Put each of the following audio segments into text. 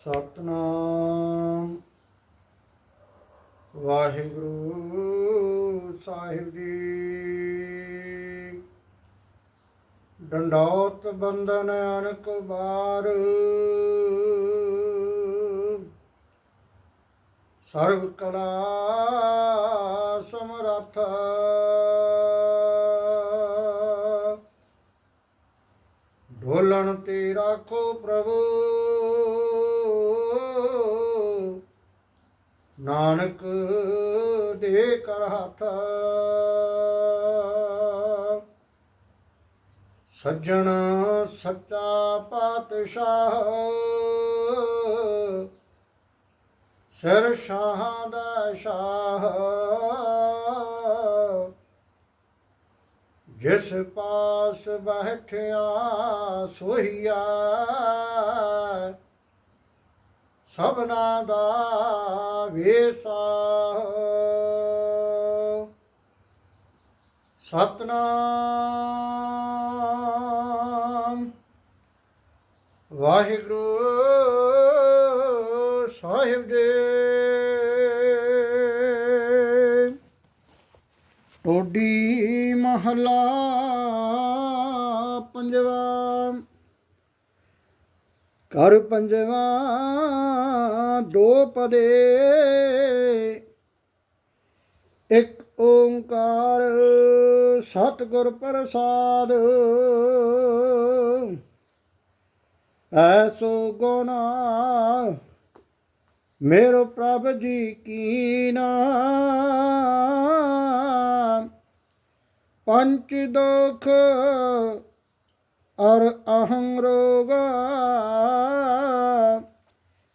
ਸਤਨਾਮ। ਵਾਹਿਗੁਰੂ ਸਾਹਿਬ ਜੀ। ਡੰਡੌਤ ਬੰਧਨ ਅਨਕ ਬਾਰ ਸਰਬ ਕਲਾ ਸਮਰੱਥ। ਢੋਲਣ ਤੇ ਰਾਖੋ ਪ੍ਰਭੂ। ਨਾਨਕ ਦੇ ਕਰ ਹੱਥ ਸੱਜਣ ਸੱਚਾ ਪਾਤਸ਼ਾਹ ਸਿਰ ਸ਼ਾਹਾਂ ਦਾ ਸ਼ਾਹ ਜਿਸ ਪਾਸ ਬੈਠਿਆ ਸੋਹੀਆ ਸਭਨਾ ਦਾ ਵੇਸਾ। ਸਤਨਾਮ। ਵਾਹਿਗੁਰੂ ਸਾਹਿਬ ਦੇ ਟੋਡੀ ਮਹਲਾ ਪੰਜਵਾ। ਕਰ ਪੰਜਵਾ, ਦੋ ਪਦੇ। ਇੱਕ ਓੰਕਾਰ ਸਤਿਗੁਰ ਪ੍ਰਸਾਦ। ਐਸੋ ਗੁਣਾ, ਮੇਰੋ ਪ੍ਰਭ ਜੀ ਕੀਨਾ ਪੰਚ ਦੁਖ, ਅਰ ਅਹੰ ਰੋਗਾ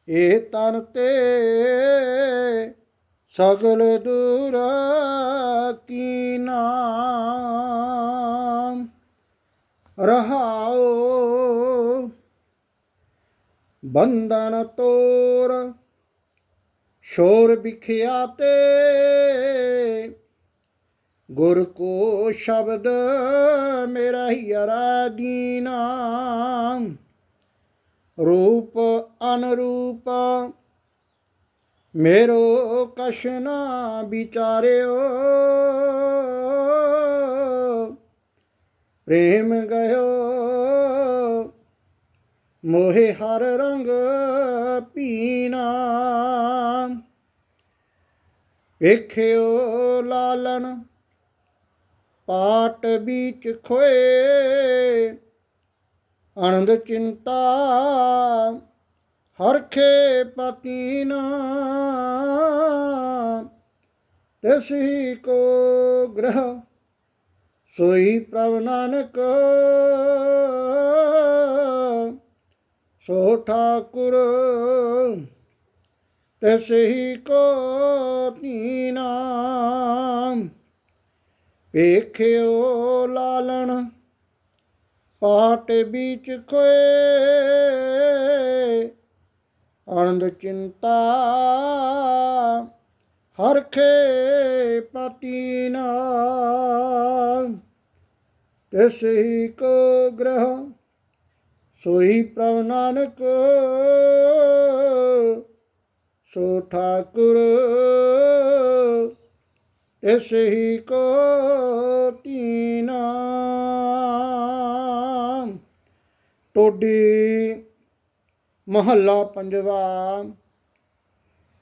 ਇਹ ਤਨ ਤੇ ਸਗਲ ਦੂਰ ਕੀਨਾ ਰਹਾਓ ਬੰਧਨ ਤੋਰ, ਸ਼ੋਰ ਵਿਖਿਆ ਤੇ ਗੁਰ ਕੋ ਸ਼ਬਦ ਮੇਰਾ ਹੀ ਅਰਾਧੀਨਾ ਰੂਪ ਅਨਰੂਪ। ਮੇਰੋ ਕਸ਼ਨਾ ਵਿਚਾਰਿਓ। ਪ੍ਰੇਮ ਗਇਓ ਮੋਹਿ ਹਰ ਰੰਗ ਪੀਨਾ ਵੇਖਿਓ ਲਾਲਨ ਪਾਟ ਵਿੱਚ ਖੋਏ। ਆਨੰਦ ਚਿੰਤਾ ਹਰਖੇ ਪਤੀਨਾ ਤਸੀ ਕੋ ਗ੍ਰਹ, ਸੋਈ ਪ੍ਰਭ ਨਾਨਕ। ਸੋ ਠਾਕੁਰ ਤਸਹੀ ਕੋ ਤੀਨਾ। ਵੇਖਿਓ ਲਾਲਣ ਪਾਟ ਵਿੱਚ ਖੋਏ। ਆਨੰਦ, ਚਿੰਤਾ ਹਰਖੇ ਪਤੀਨਾ ਤਸਹੀ ਕੋ ਗ੍ਰਹ ਸੋਈ ਪ੍ਰਭ ਨਾਨਕ, ਸੋ ਠਾਕੁਰ ਤਿਸ ਹੀ ਕੋ ਤੀਨਾ ਟੋਡੀ ਮਹੱਲਾ ਪੰਜਵਾ,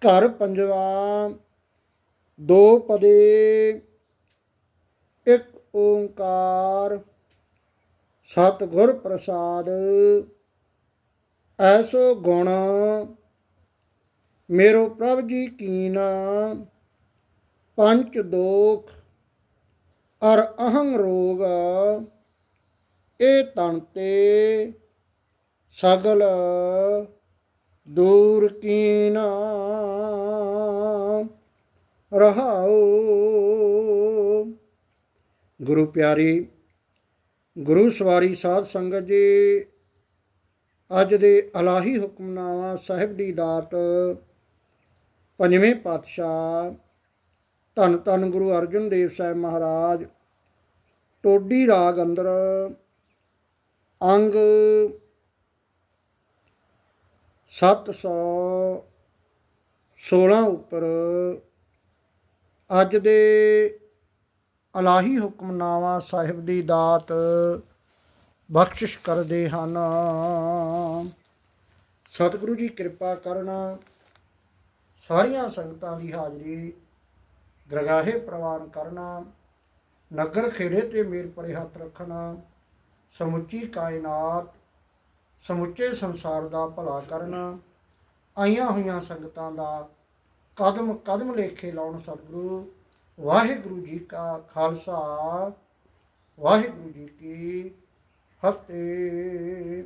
ਘਰ ਪੰਜਵਾ, ਦੋ ਪਦੇ, ਇੱਕ ਓੰਕਾਰ, ਸਤਿਗੁਰ ਪ੍ਰਸਾਦ, ਐਸੋ ਗੁਣ, ਮੇਰੋ ਪ੍ਰਭ ਜੀ ਕੀਨਾ ਪੰਚ ਦੋਖ, ਅਰ ਅਹੰ ਰੋਗ, ਇਹ ਤਨ ਤੇ ਸਗਲ ਦੂਰ ਕੀਨਾ ਰਹਾਉ। ਗੁਰੂ ਪਿਆਰੀ, ਗੁਰੂ ਸਵਾਰੀ ਸਾਧ ਸੰਗਤ ਜੀ, ਅੱਜ ਦੇ ਅਲਾਹੀ ਹੁਕਮਨਾਮਾ ਸਾਹਿਬ ਦੀ ਦਾਤ ਪੰਜਵੇਂ ਪਾਤਸ਼ਾਹ ਧੰਨ ਧੰਨ ਗੁਰੂ ਅਰਜਨ ਦੇਵ ਸਾਹਿਬ ਮਹਾਰਾਜ, ਟੋਡੀ ਰਾਗ ਅੰਦਰ ਅੰਗ 716 ਉੱਪਰ ਅੱਜ ਦੇ ਅਲਾਹੀ ਹੁਕਮਨਾਮਾ ਸਾਹਿਬ ਦੀ ਦਾਤ ਬਖਸ਼ਿਸ਼ ਕਰਦੇ ਹਨ। ਸਤਿਗੁਰੂ ਜੀ ਕਿਰਪਾ ਕਰਨਾ ਸਾਰੀਆਂ ਸੰਗਤਾਂ ਦੀ ਹਾਜ਼ਰੀ ਦਰਗਾਹੇ ਪ੍ਰਵਾਨ ਕਰਨਾ, ਨਗਰ ਖੇੜੇ ਤੇ ਮੇਰ ਪਰੇ ਹੱਥ ਰੱਖਣਾ, ਸਮੁੱਚੀ ਕਾਇਨਾਤ ਸਮੁੱਚੇ ਸੰਸਾਰ ਦਾ ਭਲਾ ਕਰਨ, ਆਈਆਂ ਹੋਈਆਂ ਸੰਗਤਾਂ ਦਾ ਕਦਮ ਕਦਮ ਲੇਖੇ ਲਾਉਣ ਸਤਿਗੁਰੂ। ਵਾਹਿਗੁਰੂ ਜੀ ਕਾ ਖਾਲਸਾ, ਵਾਹਿਗੁਰੂ ਜੀ ਕੀ ਫਤਿਹ।